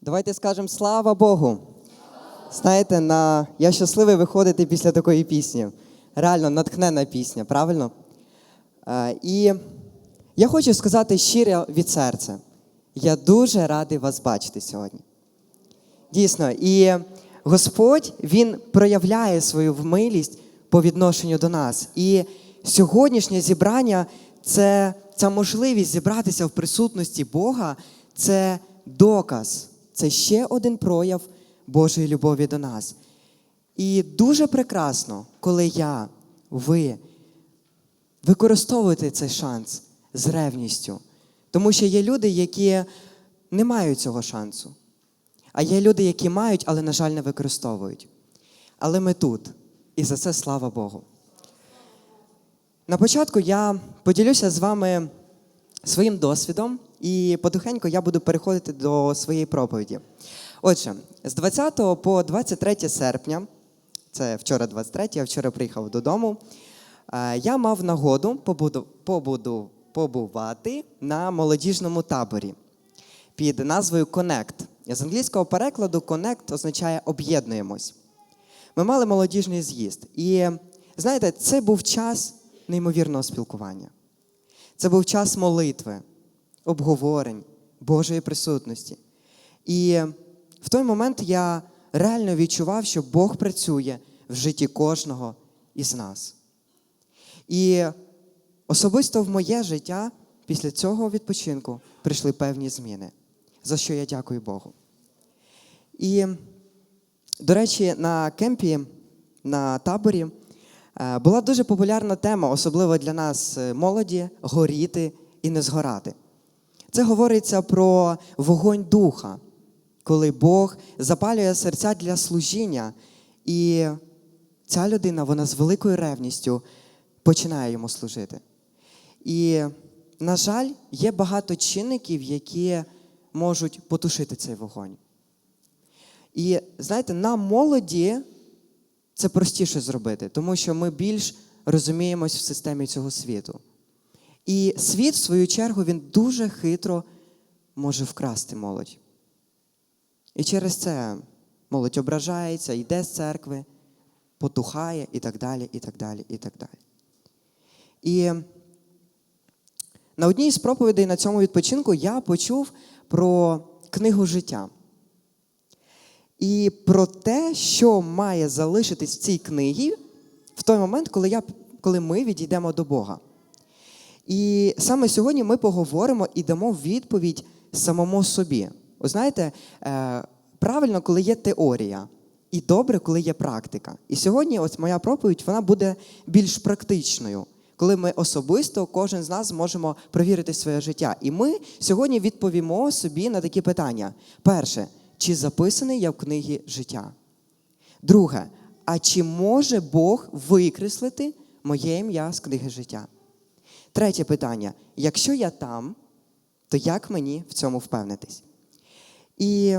Давайте скажемо слава Богу. Знаєте, на... я щасливий виходити після такої пісні. Реально натхнена пісня, правильно? Е, І я хочу сказати щиро від серця. Я дуже радий вас бачити сьогодні. Дійсно, і Господь Він проявляє свою милість по відношенню до нас. І сьогоднішнє зібрання це ця можливість зібратися в присутності Бога, це доказ, це ще один прояв Божої любові до нас. І дуже прекрасно, коли я, ви використовуєте цей шанс з ревністю. Тому що є люди, які не мають цього шансу. А є люди, які мають, але, на жаль, не використовують. Але ми тут. І за це слава Богу. На початку я поділюся з вами своїм досвідом, і потихеньку я буду переходити до своєї проповіді. Отже, з 20 по 23 серпня, це вчора 23, я вчора приїхав додому, е, я мав нагоду побуду, побуду, побувати на молодіжному таборі під назвою Connect. З англійського перекладу Connect означає об'єднуємось. Ми мали молодіжний з'їзд. І знаєте, це був час неймовірного спілкування. Це був час молитви, обговорень, Божої присутності. І в той момент я реально відчував, що Бог працює в житті кожного із нас. І особисто в моє життя після цього відпочинку прийшли певні зміни, за що я дякую Богу. І, до речі, на кемпі, на таборі е, була дуже популярна тема, особливо для нас, е, молоді, горіти і не згорати. Це говориться про вогонь духа, коли Бог запалює серця для служіння, і ця людина, вона з великою ревністю починає йому служити. І, на жаль, є багато чинників, які можуть потушити цей вогонь. І знаєте, нам молоді це простіше зробити, тому що ми більш розуміємось в системі цього світу. І світ, в свою чергу, він дуже хитро може вкрасти молодь. І через це молодь ображається, йде з церкви, потухає і так далі, і так далі, і так далі. І на одній з проповідей на цьому відпочинку я почув про книгу життя. І про те, що має залишитись в цій книгі в той момент, коли, я, коли ми відійдемо до Бога. І саме сьогодні ми поговоримо і дамо відповідь самому собі. Ви знаєте, е, правильно, коли є теорія, і добре, коли є практика. І сьогодні, ось моя проповідь, вона буде більш практичною, коли ми особисто, кожен з нас зможемо провірити своє життя. І ми сьогодні відповімо собі на такі питання. Перше, чи записаний я в книгі життя? Друге, а чи може Бог викреслити моє ім'я з книги життя? Третє питання: якщо я там, то як мені в цьому впевнитись? І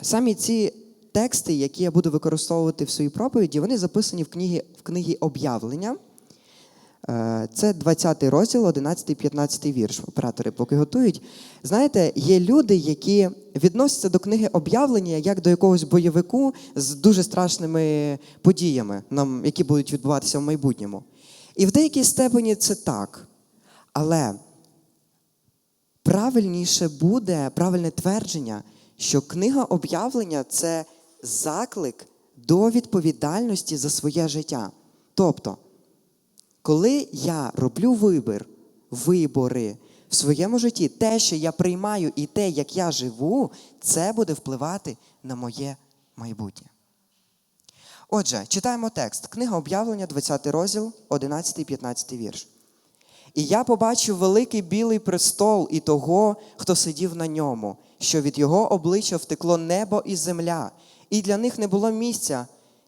самі ці тексти, які я буду використовувати в своїй проповіді, вони записані в книгі, в книгі об'явлення. Е, Це 20 розділ, 11 15 вірш. Оператори поки готують. Знаєте, є люди, які відносяться до книги об'явлення як до якогось бойовику з дуже страшними подіями, які будуть відбуватися в майбутньому. І в деякій степені це так. Але правильніше буде правильне твердження, що книга об'явлення це заклик до відповідальності за своє життя. Тобто, коли я роблю вибір, вибори в своєму житті, те, що я приймаю, і те, як я живу, це буде впливати на моє майбутнє. Отже, читаємо текст. Книга об'явлення, 20 розділ, 11 15 вірш. І я побачив великий білий престол і того, хто сидів на ньому, що від його обличчя втекло небо і земля, і для них не було місця.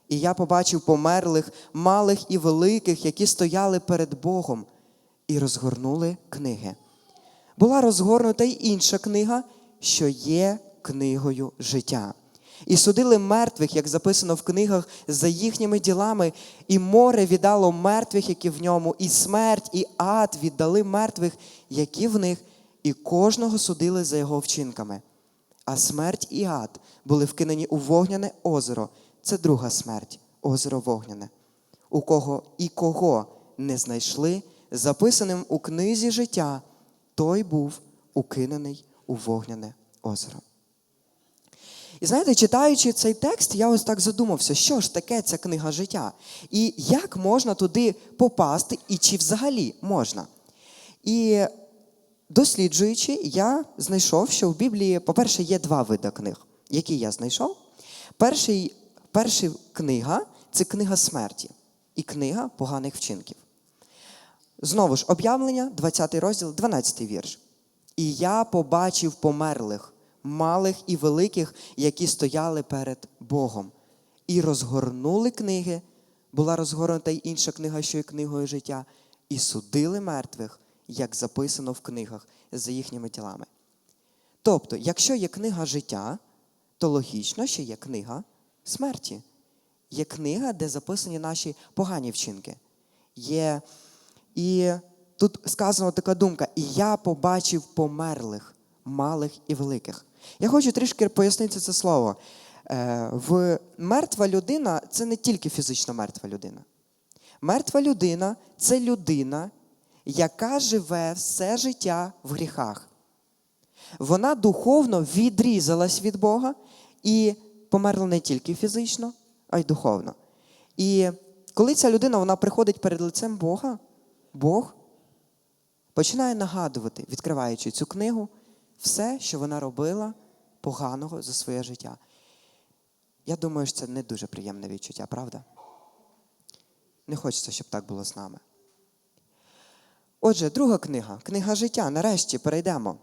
І я побачив померлих, малих і великих, які стояли перед Богом, і розгорнули книги. Була розгорнута й інша книга, що є книгою життя. І судили мертвих, як записано в книгах, за їхніми ділами, і море віддало мертвих, які в ньому, і смерть, і ад віддали мертвих, які в них, і кожного судили за його вчинками. а смерть і ад були вкинені у вогняне озеро. Це друга смерть, озеро вогняне. У кого і кого не знайшли, записаним у книзі життя, той був укинений у вогняне озеро. І знаєте, читаючи цей текст, я ось так задумався, що ж таке ця книга життя, і як можна туди попасти, і чи взагалі можна. І досліджуючи, я знайшов, що в Біблії, по-перше, є два види книг, які я знайшов. Перший, перша книга це книга смерті і книга поганих вчинків. Знову ж, об'явлення, 20 розділ, 12 вірш. І я побачив померлих, малих і великих, які стояли перед Богом, і розгорнули книги, була розгорнута й інша книга, що є книгою життя, і судили мертвих, як записано в книгах за їхніми тілами. Тобто, якщо є книга життя, то логічно, що є книга смерті. Є книга, де записані наші погані вчинки. Є... І тут сказана така думка: і я побачив померлих, малих і великих. Я хочу трішки пояснити це слово. Е, В мертва людина це не тільки фізично мертва людина. Мертва людина це людина, яка живе все життя в гріхах. Вона духовно відрізалась від Бога і померла не тільки фізично, а й духовно. І коли ця людина вона приходить перед лицем Бога, Бог починає нагадувати, відкриваючи цю книгу, все, що вона робила поганого за своє життя. Я думаю, що це не дуже приємне відчуття, правда? Не хочеться, щоб так було з нами. Отже, друга книга книга життя. Нарешті перейдемо.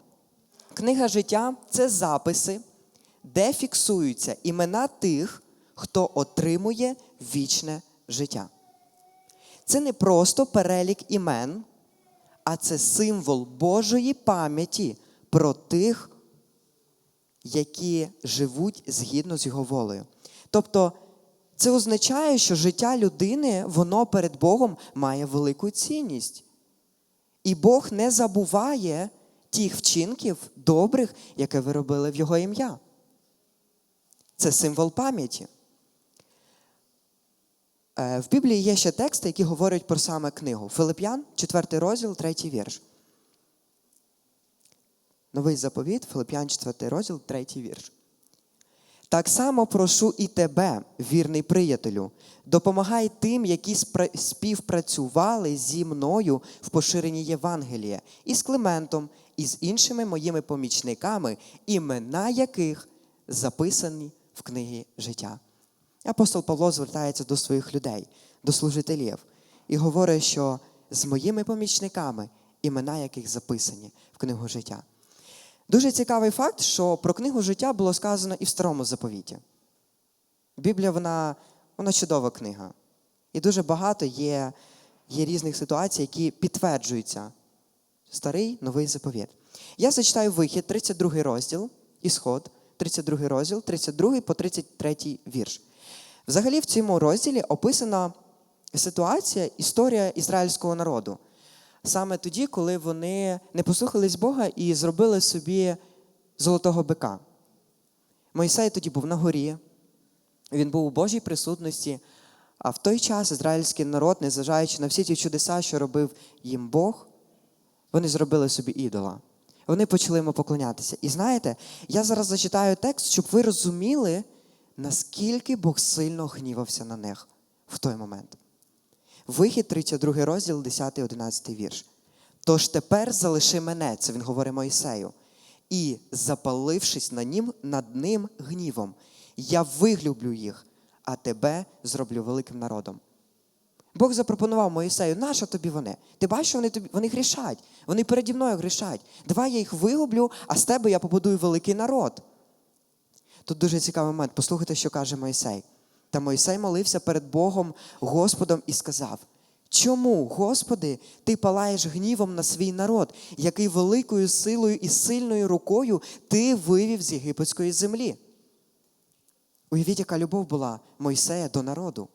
Книга життя це записи, де фіксуються імена тих, хто отримує вічне життя. Це не просто перелік імен, а це символ Божої пам'яті про тих, які живуть згідно з його волею. Тобто, це означає, що життя людини, воно перед Богом має велику цінність. І Бог не забуває тих вчинків добрих, які ви робили в Його ім'я. Це символ пам'яті. Е, В Біблії є ще тексти, які говорять про саме книгу. Филип'ян, 4 розділ, 3 вірш. Новий заповіт, Филип'ян, 4 розділ, 3 вірш. Так само прошу і тебе, вірний приятелю, допомагай тим, які співпрацювали зі мною в поширенні Євангелія, і з Климентом, і з іншими моїми помічниками, імена яких записані в книгі життя. Апостол Павло звертається до своїх людей, до служителів, і говорить, що з моїми помічниками, імена яких записані в книгу життя. Дуже цікавий факт, що про книгу життя було сказано і в старому заповіті. Біблія, вона, вона чудова книга. І дуже багато є, є різних ситуацій, які підтверджуються. Старий новий заповіт. Я зачитаю вихід, 32 розділ, ісход, 32 розділ, 32 по 33 вірш. Взагалі, в цьому розділі описана ситуація, історія ізраїльського народу. Саме тоді, коли вони не послухались Бога і зробили собі золотого бика. Мойсей тоді був на горі, він був у Божій присутності, а в той час ізраїльський народ, незважаючи на всі ті чудеса, що робив їм Бог, вони зробили собі ідола. Вони почали йому поклонятися. І знаєте, я зараз зачитаю текст, щоб ви розуміли, наскільки Бог сильно гнівався на них в той момент. Вихід, 32 розділ, 10-11 вірш. Тож тепер залиши мене, це він говорить Моїсею, і, запалившись на нім, над ним гнівом, я виглюблю їх, а тебе зроблю великим народом. Бог запропонував Моїсею, нащо тобі вони? Ти бачиш, вони тобі вони грішать, вони переді мною грішать. Давай я їх вигублю, а з тебе я побудую великий народ. Тут дуже цікавий момент. Послухайте, що каже Мойсей. Та Мойсей молився перед Богом, Господом і сказав: Чому, Господи, ти палаєш гнівом на свій народ, який великою силою і сильною рукою ти вивів з єгипетської землі? Уявіть, яка любов була Мойсея до народу.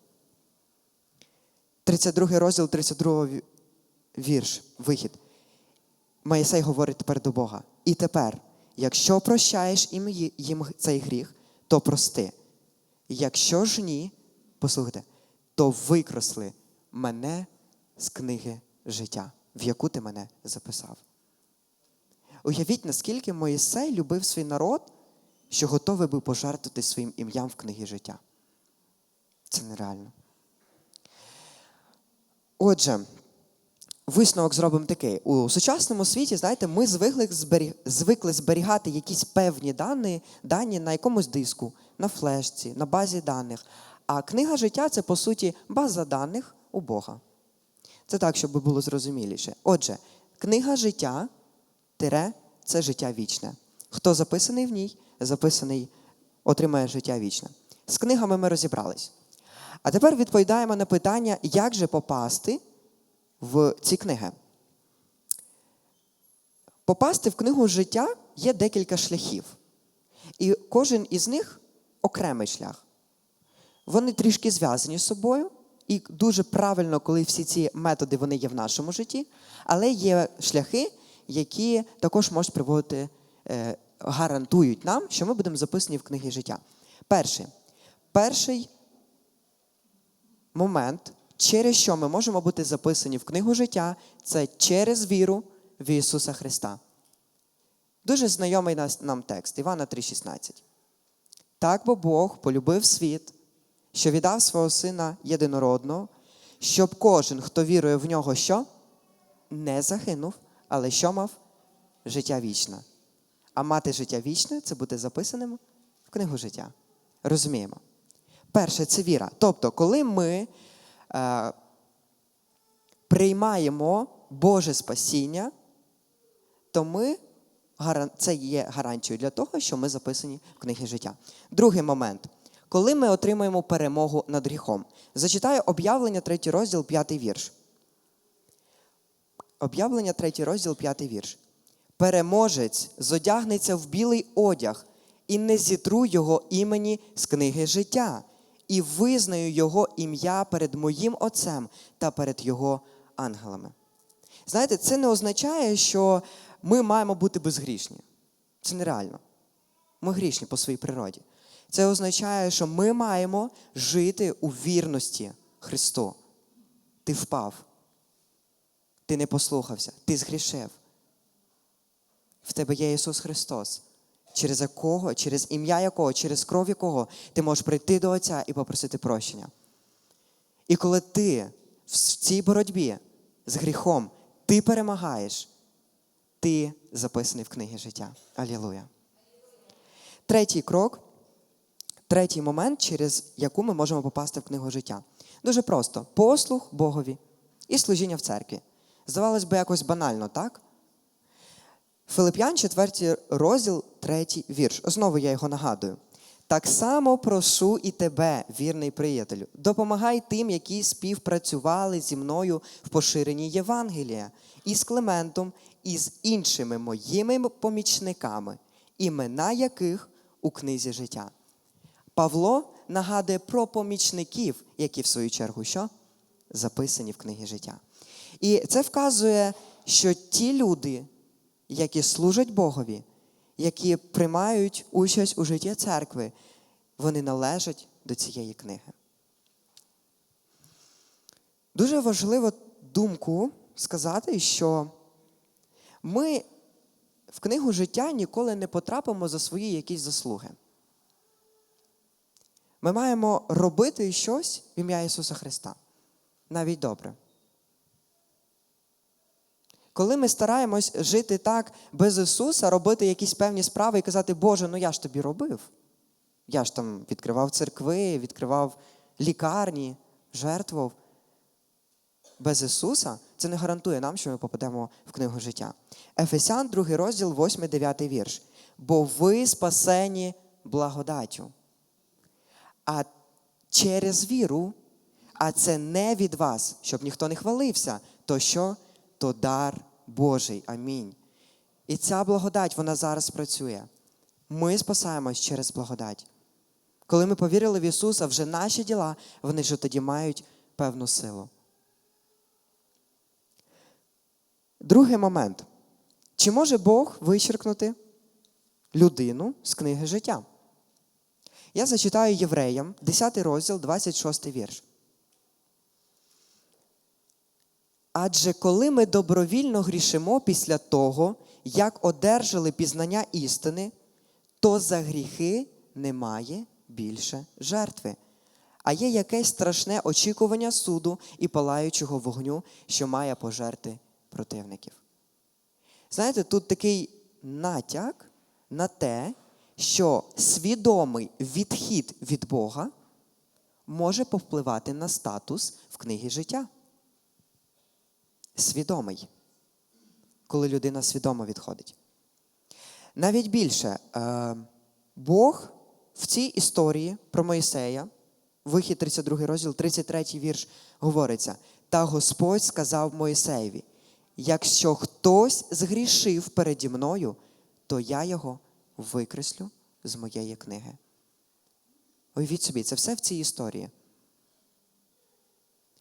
32 розділ, 32 вірш, вихід. Моїсей говорить тепер до Бога. І тепер якщо прощаєш їм, цей гріх, то прости. Якщо ж ні, послухайте, то викросли мене з книги життя, в яку ти мене записав. Уявіть, наскільки Моїсей любив свій народ, що готовий був пожертвувати своїм ім'ям в книгі життя. Це нереально. Отже, висновок зробимо такий. У сучасному світі, знаєте, ми звикли зберігати якісь певні дані, дані на якомусь диску, на флешці, на базі даних. А книга життя це, по суті, база даних у Бога. Це так, щоб було зрозуміліше. Отже, книга життя тире це життя вічне. Хто записаний в ній, записаний, отримає життя вічне. З книгами ми розібрались. А тепер відповідаємо на питання, як же попасти в ці книги. Попасти в книгу життя є декілька шляхів. І кожен із них окремий шлях. Вони трішки зв'язані з собою, і дуже правильно, коли всі ці методи вони є в нашому житті, але є шляхи, які також можуть приводити, е, гарантують нам, що ми будемо записані в книги життя. Перший. Перший момент, через що ми можемо бути записані в книгу життя, це через віру в Ісуса Христа. Дуже знайомий нам текст Івана 3,16. Так бо Бог полюбив світ, що віддав свого Сина єдинородного, щоб кожен, хто вірує в нього, що не загинув, але що мав життя вічне. А мати життя вічне це бути записаним в книгу життя. Розуміємо. Перше це віра. Тобто, коли ми е, приймаємо Боже спасіння, то ми це є гарантією для того, що ми записані в книги життя. Другий момент. Коли ми отримаємо перемогу над гріхом. Зачитаю об'явлення, третій розділ, п'ятий вірш. Об'явлення, третій розділ, п'ятий вірш. Переможець зодягнеться в білий одяг, і не зітру його імені з книги життя, і визнаю його ім'я перед моїм Отцем та перед його ангелами. Знаєте, це не означає, що ми маємо бути безгрішні. Це нереально. Ми грішні по своїй природі. Це означає, що ми маємо жити у вірності Христу. Ти впав. Ти не послухався, ти згрішив. В тебе є Ісус Христос, через якого, через ім'я якого, через кров якого ти можеш прийти до Отця і попросити прощення. І коли ти в цій боротьбі з гріхом ти перемагаєш, ти записаний в книгі життя. Алілуя. Третій крок, третій момент, через яку ми можемо попасти в книгу життя. Дуже просто: послух Богові і служіння в церкві. Здавалось би, якось банально, так? Филип'ян, 4 розділ, 3 вірш. Знову я його нагадую. Так само прошу і тебе, вірний приятелю, допомагай тим, які співпрацювали зі мною в поширенні Євангелія, і з Клементом, і з іншими моїми помічниками, імена яких у книзі життя. Павло нагадує про помічників, які, в свою чергу, що? записані в книгі життя. І це вказує, що ті люди, які служать Богові, які приймають участь у житті церкви, вони належать до цієї книги. Дуже важливо думку сказати, що ми в книгу життя ніколи не потрапимо за свої якісь заслуги. Ми маємо робити щось в ім'я Ісуса Христа. Навіть добре. Коли ми стараємось жити так без Ісуса, робити якісь певні справи і казати, Боже, ну я ж тобі робив. Я ж там відкривав церкви, відкривав лікарні, жертвував. Без Ісуса це не гарантує нам, що ми попадемо в книгу життя. Ефесян, 2 розділ, 8-9 вірш. Бо ви спасені благодаттю. А через віру, а це не від вас, щоб ніхто не хвалився, то що? То дар Божий. Амінь. І ця благодать, вона зараз працює. Ми спасаємось через благодать. Коли ми повірили в Ісуса, вже наші діла, вони ж тоді мають певну силу. Другий момент. Чи може Бог вичеркнути людину з книги життя. Я зачитаю євреям, 10 розділ, 26 вірш. Адже коли ми добровільно грішимо після того, як одержали пізнання істини, то за гріхи немає більше жертви, а є якесь страшне очікування суду і палаючого вогню, що має пожерти противників. Знаєте, тут такий натяк на те, що свідомий відхід від Бога може повпливати на статус в книгі життя. Свідомий, коли людина свідомо відходить. Навіть більше, е, Бог в цій історії про Моїсея, вихід 32 розділ, 33 вірш, говориться: Та Господь сказав Моїсеєві: якщо хтось згрішив переді мною, то я його викреслю з моєї книги. Уявіть собі, це все в цій історії.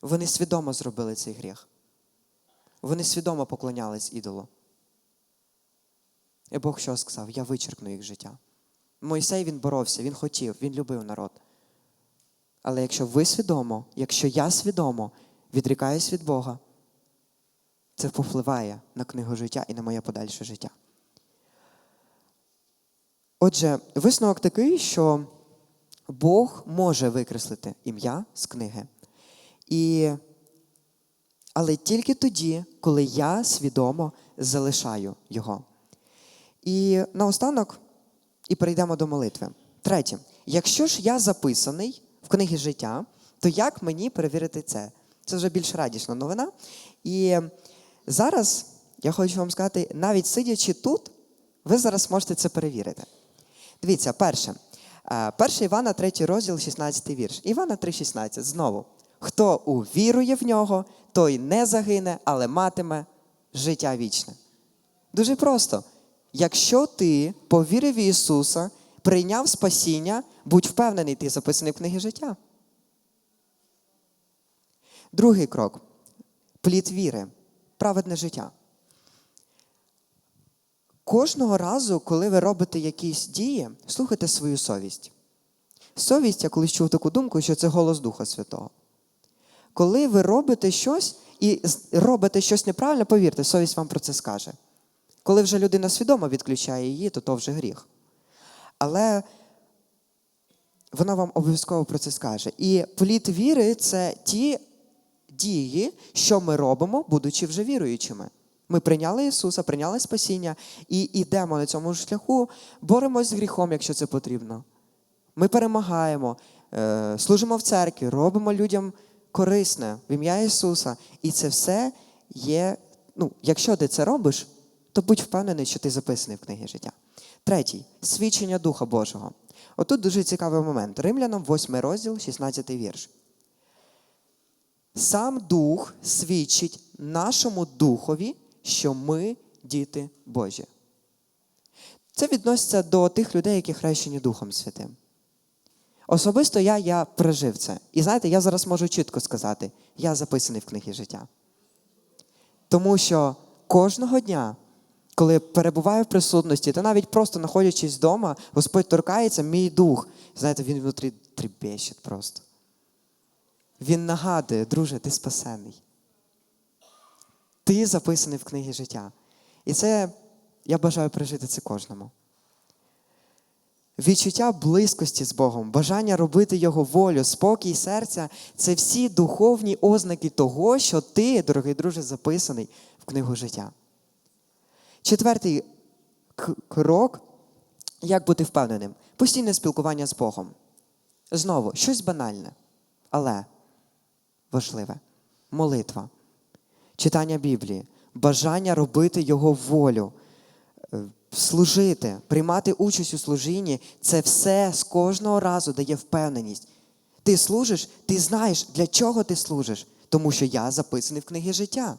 Вони свідомо зробили цей гріх. Вони свідомо поклонялись ідолу. І Бог що сказав? Я вичеркну їх життя. Мойсей він боровся, він хотів, він любив народ. Але якщо ви свідомо, якщо я свідомо відрікаюсь від Бога, це повпливає на книгу життя і на моє подальше життя. Отже, висновок такий, що Бог може викреслити ім'я з книги. І... Але тільки тоді, коли я свідомо залишаю його. І наостанок, і перейдемо до молитви. Третє, якщо ж я записаний в книгі життя, то як мені перевірити це? Це вже більш радісна новина. І зараз я хочу вам сказати, навіть сидячи тут, ви зараз можете це перевірити. Дивіться, перше. Е, Перше Івана, 3 розділ, 16 вірш. Івана 3,16. Знову. Хто увірує в нього, той не загине, але матиме життя вічне. Дуже просто. Якщо ти повірив в Ісуса, прийняв спасіння, будь впевнений, ти записаний в книгі життя. Другий крок плід віри, праведне життя. Кожного разу, коли ви робите якісь дії, слухайте свою совість. Совість, я колись чув таку думку, що це голос Духа Святого. Коли ви робите щось і робите щось неправильно, повірте, совість вам про це скаже. Коли вже людина свідомо відключає її, то то вже гріх. Але вона вам обов'язково про це скаже. І плід віри це ті дії, що ми робимо, будучи вже віруючими. Ми прийняли Ісуса, прийняли спасіння і йдемо на цьому шляху, боремось з гріхом, якщо це потрібно. Ми перемагаємо, е, служимо в церкві, робимо людям корисне в ім'я Ісуса. І це все є. Ну, якщо ти це робиш, то будь впевнений, що ти записаний в книгі життя. Третій свідчення Духа Божого. Отут дуже цікавий момент. Римлянам, 8 розділ, 16 вірш. Сам Дух свідчить нашому духові, що ми діти Божі. Це відноситься до тих людей, які хрещені Духом Святим. Особисто я я пережив це. І знаєте, я зараз можу чітко сказати, я записаний в книгі життя. Тому що кожного дня, коли перебуваю в присутності, та навіть просто знаходячись вдома, Господь торкається, мій дух. Знаєте, він внутрі тріпещить просто. Він нагадує, друже, ти спасений. Ти записаний в книгі життя. І це я бажаю пережити це кожному. Відчуття близькості з Богом, бажання робити Його волю, спокій серця це всі духовні ознаки того, що ти, дорогий друже, записаний в книгу життя. Четвертий крок як бути впевненим? Постійне спілкування з Богом. Знову, щось банальне, але важливе. Молитва, читання Біблії, бажання робити Його волю служити, приймати участь у служінні це все з кожного разу дає впевненість. Ти служиш, ти знаєш, для чого ти служиш, тому що я записаний в книгі життя.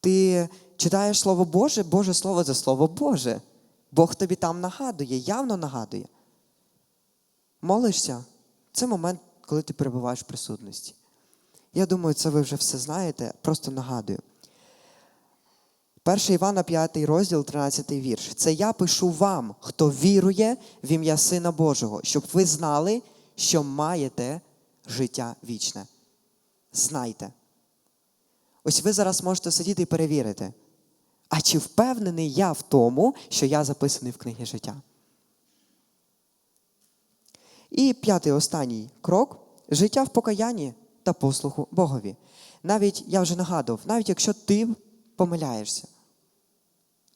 Ти читаєш Слово Боже, Боже Слово це Слово Боже. Бог тобі там нагадує, явно нагадує. Молишся це момент, коли ти перебуваєш в присутності. Я думаю, це ви вже все знаєте, просто нагадую. 1 Івана 5 розділ, 13 вірш. Це я пишу вам, хто вірує в ім'я Сина Божого, щоб ви знали, що маєте життя вічне. Знайте. Ось ви зараз можете сидіти і перевірити. А чи впевнений я в тому, що я записаний в книгі життя? І п'ятий останній крок життя в покаянні та послуху Богові. Навіть я вже нагадував, навіть якщо ти помиляєшся,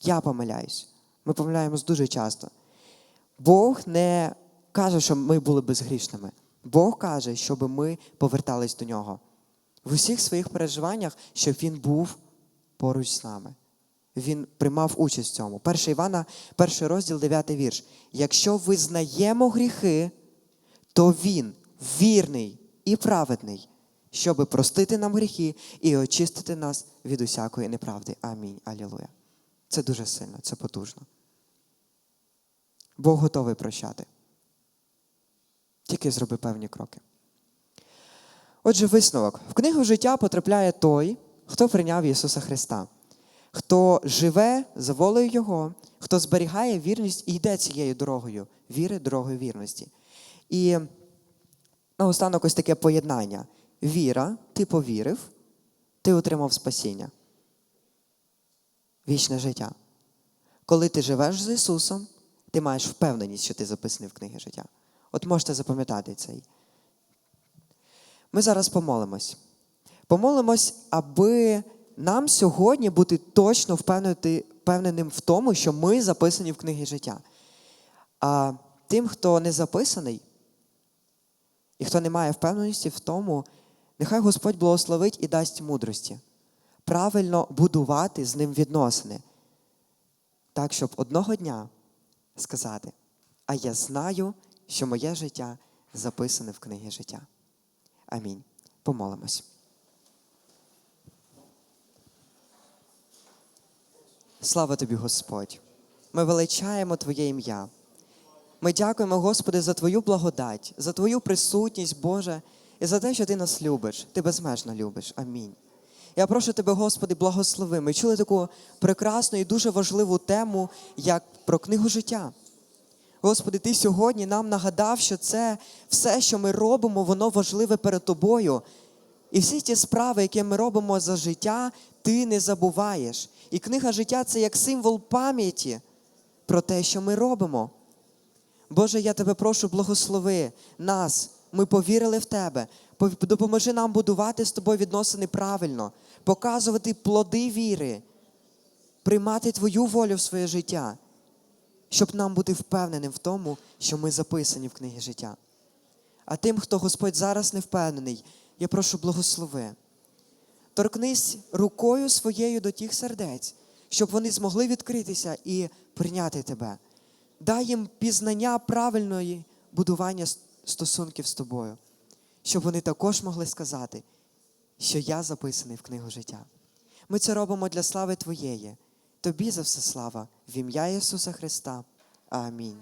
я помиляюсь. Ми помиляємось дуже часто. Бог не каже, що ми були безгрішними. Бог каже, щоб ми повертались до нього. В усіх своїх переживаннях, щоб Він був поруч з нами. Він приймав участь в цьому. 1 Івана, перший розділ, 9 вірш. Якщо визнаємо гріхи, то Він вірний і праведний, щоби простити нам гріхи і очистити нас від усякої неправди. Амінь. Алілуя. Це дуже сильно, це потужно. Бог готовий прощати. Тільки зроби певні кроки. Отже, висновок. В книгу життя потрапляє той, хто прийняв Ісуса Христа, хто живе за волею Його, хто зберігає вірність і йде цією дорогою, віри, дорогою вірності. І наостанок ось таке поєднання. Віра, ти повірив, ти отримав спасіння. Вічне життя. Коли ти живеш з Ісусом, ти маєш впевненість, що ти записаний в книги життя. От можете запам'ятати цей. Ми зараз помолимось. Помолимось, аби нам сьогодні бути точно впевненим в тому, що ми записані в книги життя. А тим, хто не записаний, і хто не має впевненості в тому, нехай Господь благословить і дасть мудрості, правильно будувати з ним відносини, так, щоб одного дня сказати, а я знаю, що моє життя записане в книгі життя. Амінь. Помолимось. Слава тобі, Господь! Ми величаємо Твоє ім'я. Ми дякуємо, Господи, за Твою благодать, за Твою присутність, Боже, і за те, що Ти нас любиш, Ти безмежно любиш. Амінь. Я прошу Тебе, Господи, благослови. Ми чули таку прекрасну і дуже важливу тему, як про книгу життя. Господи, Ти сьогодні нам нагадав, що це все, що ми робимо, воно важливе перед Тобою. І всі ті справи, які ми робимо за життя, ти не забуваєш. І книга життя це як символ пам'яті про те, що ми робимо. Боже, я тебе прошу, благослови нас. Ми повірили в Тебе. Допоможи нам будувати з тобою відносини правильно, показувати плоди віри, приймати Твою волю в своє життя, щоб нам бути впевненим в тому, що ми записані в книгі життя. А тим, хто Господь зараз не впевнений, я прошу благослови. Торкнись рукою своєю до тих сердець, щоб вони змогли відкритися і прийняти тебе. Дай їм пізнання правильної будування стосунків з тобою, щоб вони також могли сказати, що я записаний в книгу життя. Ми це робимо для слави Твоєї. Тобі за все слава в ім'я Ісуса Христа. Амінь.